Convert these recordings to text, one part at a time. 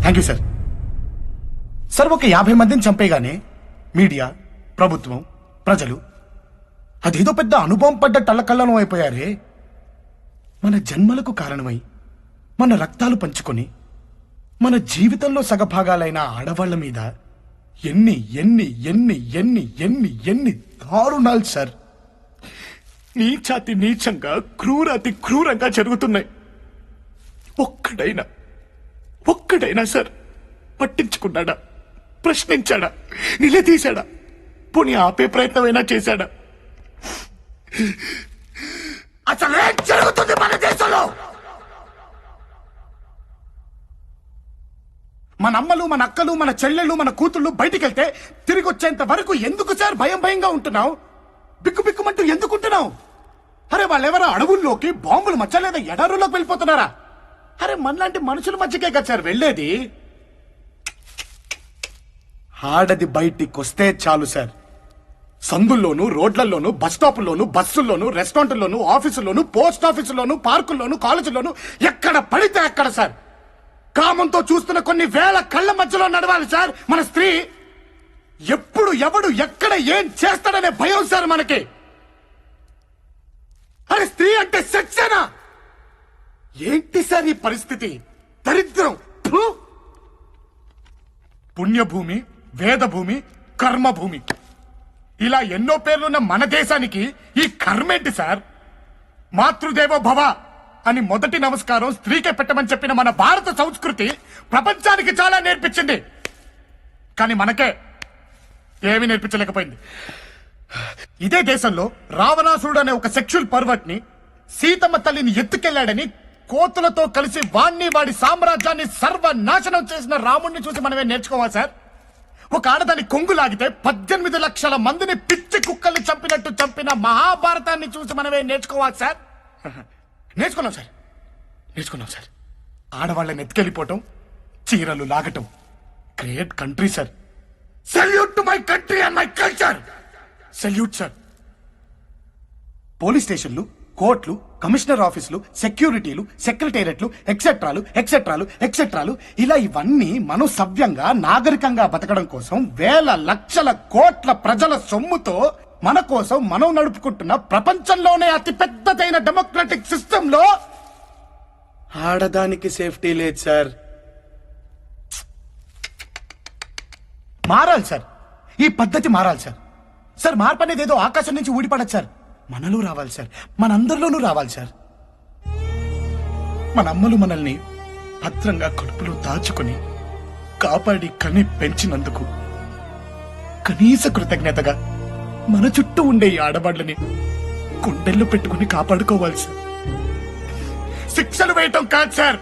Thank you sir sir ఒక యాభై మందిని చంపేగానే మీడియా ప్రభుత్వం ప్రజలు అదేదో పెద్ద అనుభవం పడ్డ టల్లకల్లను అయిపోయారే. మన జన్మలకు కారణమై మన రక్తాలు పంచుకొని మన జీవితంలో సగభాగాలైన ఆడవాళ్ళ మీద ఎన్ని ఎన్ని ఎన్ని ఎన్ని ఎన్ని ఎన్ని దారుణాలు సార్ నీచాతి నీచంగా క్రూరాతి క్రూరంగా జరుగుతున్నాయి. ఒక్కడైనా ఒక్కడైనా సార్ పట్టించుకున్నాడా? ప్రశ్నించాడా? నిలదీశాడా? పోనీ ఆపే ప్రయత్నమైనా చేశాడా? అసలు ఏం జరుగుతుంది మన దేశంలో? మన అమ్మలు మన అక్కలు మన చెల్లెళ్ళు మన కూతుళ్ళు బయటికి వెళ్తే తిరిగి వచ్చేంత వరకు ఎందుకు సార్ భయం భయంగా ఉంటున్నావు? బిక్కు బిక్కుమంటూ ఎందుకుంటున్నావు? అరే వాళ్ళెవరో అడవుల్లోకి బాంబులు మచ్చలేదా ఎడారులోకి వెళ్ళిపోతున్నారా? అరే మనలాంటి మనుషుల మధ్యకే కదా సార్ వెళ్ళేది? ఆడది బయటికి వస్తే చాలు సార్. సందుల్లోను రోడ్లలోను బస్ స్టాపుల్లోను బస్సుల్లోను రెస్టారెంట్లోను ఆఫీసుల్లోను పోస్ట్ ఆఫీసుల్లోను పార్కుల్లోను కాలేజీల్లోను ఎక్కడ పడితే అక్కడ సార్. కామంతో చూస్తున్న కొన్ని వేల కళ్ళ మధ్యలో నడవాలి సార్ మన స్త్రీ. ఎప్పుడు ఎవడు ఎక్కడ ఏం చేస్తాడనే భయం సార్ మనకి. అరే స్త్రీ అంటే సెక్సేనా? ఏంటి సార్ ఈ పరిస్థితి? దరిద్రం. పుణ్యభూమి వేదభూమి కర్మభూమి. ఇలా ఎన్నో పేర్లున్న మన దేశానికి ఈ కర్మేంటి సార్? మాతృదేవో భవ అని మొదటి నమస్కారం స్త్రీకే పెట్టమని చెప్పిన మన భారత సంస్కృతి ప్రపంచానికి చాలా నేర్పించింది. కానీ మనకే ఏమీ నేర్పించలేకపోయింది. ఇదే దేశంలో రావణాసురుడు అనే ఒక సెక్షువల్ పర్వట్ని సీతమ్మ తల్లిని ఎత్తుకెళ్ళాడని కోతులతో కలిసి వాణ్ణి వాడి సామ్రాజ్యాన్ని సర్వనాశనం చేసిన రాముణ్ణి చూసి మనమే నేర్చుకోవాలి సార్. ఒక ఆడదాని కొంగు లాగితే పద్దెనిమిది లక్షల మందిని పిచ్చి కుక్కల్ని చంపినట్టు చంపిన మహాభారతాన్ని చూసి మనమే నేర్చుకోవాలి సార్. నేర్చుకున్నాం సార్. నేర్చుకున్నాం సార్. ఆడవాళ్ళని ఎత్తుకెళ్ళిపోవటం చీరలు లాగటం. Great country sir. Salute to my country and my culture salute sir. Police స్టేషన్లు కోర్టులు కమిషనర్ ఆఫీసులు సెక్యూరిటీలు సెక్రటేరియట్లు ఎక్సెట్రాలు ఎక్సెట్రాలు ఎక్సెట్రాలు ఇలా ఇవన్నీ మనం సవ్యంగా నాగరికంగా బతకడం కోసం వేల లక్షల కోట్ల ప్రజల సొమ్ముతో మన కోసం మనం నడుపుకుంటున్న ప్రపంచంలోనే అతి పెద్దదైన డెమోక్రటిక్ సిస్టమ్లో ఆడదానికి సేఫ్టీ లేదు సార్. మారాలి సార్. ఈ పద్ధతి మారాలి సార్. సార్ మార్పు అనేది ఏదో ఆకాశం నుంచి ఊడిపడదు సార్. మనలో రావాలి సార్. మనందరిలోనూ రావాలి సార్. మన అమ్మలు మనల్ని భద్రంగా కడుపులో దాచుకొని కాపాడి కని పెంచినందుకు కనీస కృతజ్ఞతగా మన చుట్టూ ఉండే ఈ ఆడవాళ్ళని గుండెల్లో పెట్టుకుని కాపాడుకోవాలి సార్. శిక్షలు వేయటం కాదు సార్.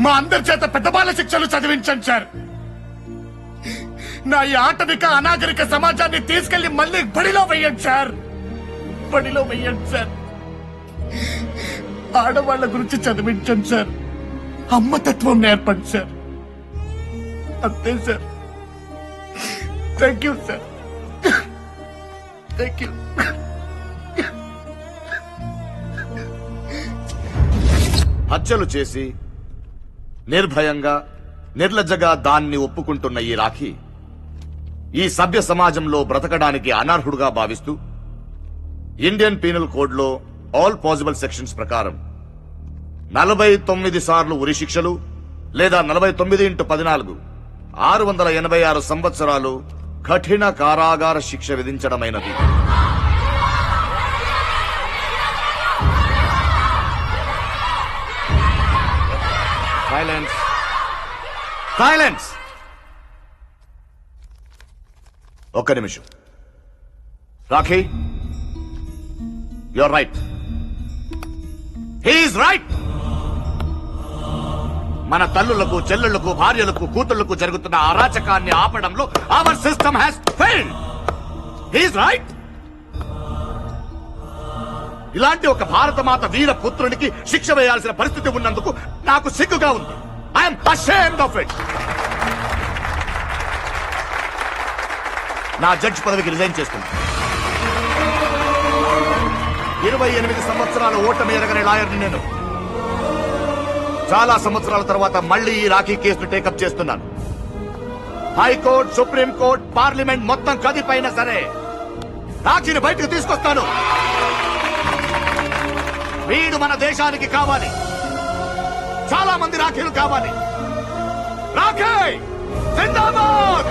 మా అందరి చేత పెద్ద శిక్షలు చదివించండి సార్. నా ఈ ఆటవిక అనాగరిక సమాజాన్ని తీసుకెళ్ళి మళ్ళీ బడిలో వెయ్యండి సార్. బడిలో వెయ్యండి సార్. ఆడవాళ్ళ గురించి చదివించండి సార్. అమ్మతత్వం నేర్పండి సార్. అంతే sir. Thank you sir. Thank you. హత్యలు చేసి నిర్భయంగా నిర్లజ్జగా దాన్ని ఒప్పుకుంటున్న ఈ రాఖీ ఈ సభ్య సమాజంలో బ్రతకడానికి అనర్హుడుగా భావిస్తూ ఇండియన్ పీనల్ కోడ్లో ఆల్ పాసిబుల్ సెక్షన్స్ ప్రకారం నలభై తొమ్మిది సార్లు ఉరి శిక్షలు లేదా నలభై తొమ్మిది ఇంటూ పద్నాలుగు ఆరు వందల ఎనభై ఆరు సంవత్సరాలు కఠిన కారాగార శిక్ష విధించడమైనది. సైలెన్స్ సైలెన్స్ ఒక్క నిమిషం. Rakhi. Your right he's right మన తల్లులకు చెల్లెళ్ళకు భార్యలకు కూతుళ్ళకు జరుగుతున్న అరాచకాన్ని ఆపడంలో our system has fail he's right ఇలాంటి ఒక భారతమాత వీర పుత్రునికి శిక్ష వేయాల్సిన పరిస్థితి ఉన్నందుకు నాకు సిగ్గుగా ఉంది. ఐఎమ్ అషేమ్డ్ ఆఫ్ ఇట్ నా జడ్జ్ పదవికి రిజైన్ చేస్తున్నాను ఇరవై ఎనిమిది సంవత్సరాల ఓటమి ఎరగని లాయర్ని నేను. చాలా సంవత్సరాల తర్వాత మళ్ళీ ఈ రాఖీ కేసును టేకప్ చేస్తున్నాను. హైకోర్టు సుప్రీం కోర్టు పార్లమెంట్ మొత్తం కదిపైనా సరే రాఖీని బయటకు తీసుకొస్తాను. వీడు మన దేశానికి కావాలి. చాలా మంది రాఖీలు కావాలి. రాఖీ! జిందాబాద్!